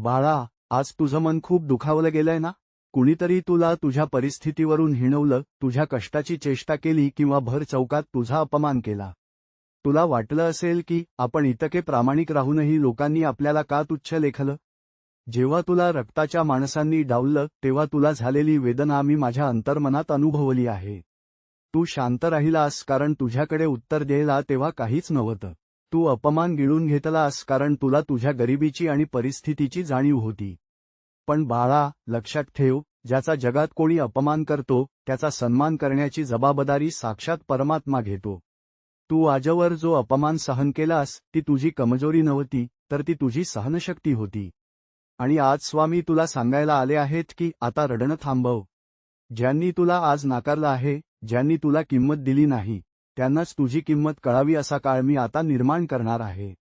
बाळा आज तुझं मन खूप दुखावलं गेलंय ना? कुणीतरी तुला तुझ्या परिस्थितीवरून हिणवलं तुझ्या कष्टाची चेष्टा केली किंवा भर चौकात तुझा अपमान केला. तुला वाटलं असेल की आपण इतके प्रामाणिक राहूनही लोकांनी आपल्याला का तुच्छ लेखलं? जेव्हा तुला रक्ताच्या माणसांनी डावलं तेव्हा तुला झालेली वेदना मी माझ्या अंतर्मनात अनुभवली आहे. तू शांत राहिलास कारण तुझ्याकडे उत्तर द्यायला तेव्हा काहीच नव्हतं. तू अपमान गिळून घेतलास कारण तुला तुझ्या गरिबीची आणि परिस्थितीची जाणीव होती. पण बाळा लक्षात ठेव ज्याचा जगात कोणी अपमान करतो त्याचा सन्मान करण्याची जबाबदारी साक्षात परमात्मा घेतो. तू आजवर जो अपमान सहन केलास ती तुझी कमजोरी नव्हती तर ती तुझी सहनशक्ती होती. आणि आज स्वामी तुला सांगायला आले आहेत की आता रडणं थांबव. ज्यांनी तुला आज नाकारलं आहे ज्यांनी तुला किंमत दिली नाही त्यांनाच तुझी किंमत कळावी असा काळ मी आता निर्माण करणार आहे.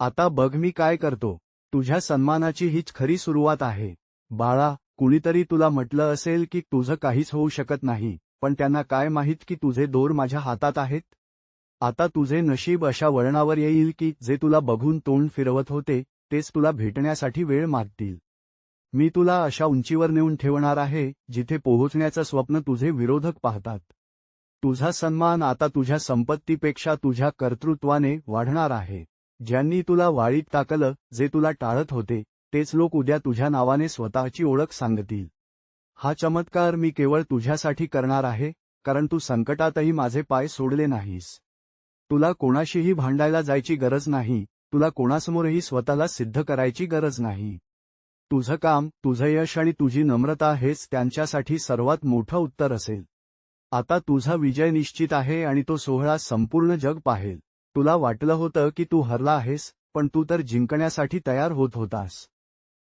आता बघ मी काय करतो. तुझ्या सन्मानाची हीच खरी सुरुवात आहे. बाळा कुणीतरी तुला म्हटलं असेल की तुझं काहीच होऊ शकत नाही पण त्यांना काय माहीत की तुझे दोर माझ्या हातात आहेत? आता तुझे नशीब अशा वळणावर येईल की जे तुला बघून तोंड फिरवत होते तेच तुला भेटण्यासाठी वेळ मागतील. मी तुला अशा उंचीवर नेऊन ठेवणार आहे जिथे पोहोचण्याचं स्वप्न तुझे विरोधक पाहतात. तुझा सन्मान आता तुझ्या संपत्तीपेक्षा तुझ्या कर्तृत्वाने वाढणार आहे. ज्यांनी तुला वाळीत टाकलं जे तुला टाळत होते तेच लोक उद्या तुझ्या नावाने स्वतःची ओळख सांगतील. हा चमत्कार मी केवळ तुझ्यासाठी करणार आहे कारण तू संकटातही माझे पाय सोडले नाहीस. तुला कोणाशीही भांडायला जायची गरज नाही तुला कोणासमोरही स्वतःला सिद्ध करायची गरज नाही. तुझं काम तुझं यश आणि तुझी नम्रता हेच त्यांच्यासाठी सर्वात मोठं उत्तर असेल. आता तुझा विजय निश्चित आहे आणि तो सोहळा संपूर्ण जग पाहेल. तुला वाटलं होतं की तू हरला आहेस पण तू तर जिंकण्यासाठी तयार होत होतास.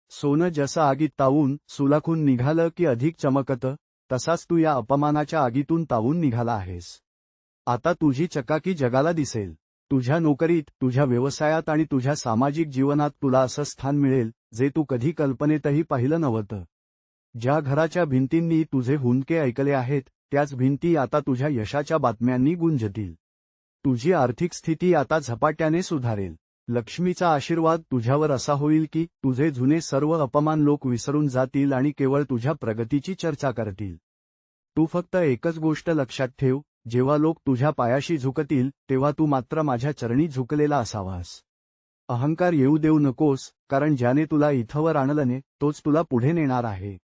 सोनं जसं आगीत तावून सुलाखून निघालं की अधिक चमकतं तसाच तू या अपमानाच्या आगीतून तावून निघाला आहेस. आता तुझी चकाकी जगाला दिसेल. तुझ्या नोकरीत तुझ्या व्यवसायात आणि तुझ्या सामाजिक जीवनात तुला असं स्थान मिळेल जे तू कधी कल्पनेतही पाहिलं नव्हतं. ज्या घराच्या भिंतींनी तुझे हुंदके ऐकले आहेत त्याच भिंती आता तुझ्या यशाच्या बातम्यांनी गुंजतील. तुझी आर्थिक स्थिती आता झपाट्याने सुधारेल. लक्ष्मीचा आशीर्वाद तुझ्यावर असा होईल की तुझे जुने सर्व अपमान लोक विसरून जातील आणि केवळ तुझ्या प्रगतीची चर्चा करतील. तू फक्त एकच गोष्ट लक्षात ठेव जेव्हा लोक तुझ्या पायाशी झुकतील तेव्हा तू मात्र माझ्या चरणी झुकलेला असावास. अहंकार येऊ देऊ नकोस कारण ज्याने तुला इथवर आणलंने तोच तुला पुढे नेणार आहे.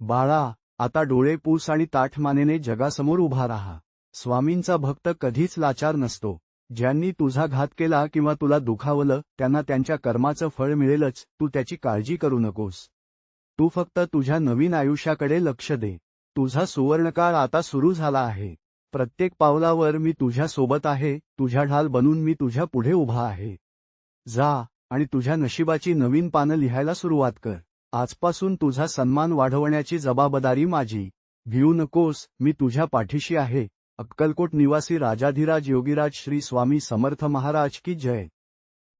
बाळा आता डोळे पूस आणि ताठमानेने जगासमोर उभा राहा. स्वामींचा भक्त कधीच लाचार नसतो. ज्यांनी तुझा घात केला किंवा तुला दुखावलं त्यांना त्यांच्या कर्माचं फळ मिळेलच तू त्याची काळजी करू नकोस. तू फक्त तुझ्या नवीन आयुष्याकडे लक्ष दे. तुझा सुवर्णकाळ आता सुरू झाला आहे. प्रत्येक पावलावर मी तुझ्या सोबत आहे तुझ्या ढाल बनून मी तुझ्या पुढे उभा आहे. जा आणि तुझ्या नशिबाची नवीन पानं लिहायला सुरुवात कर. आजपासून तुझा सन्मान वाढवण्याची जबाबदारी माझी. भिऊ नकोस मी तुझ्या पाठीशी आहे. अक्कलकोट निवासी राजाधिराज योगीराज श्री स्वामी समर्थ महाराज की जय.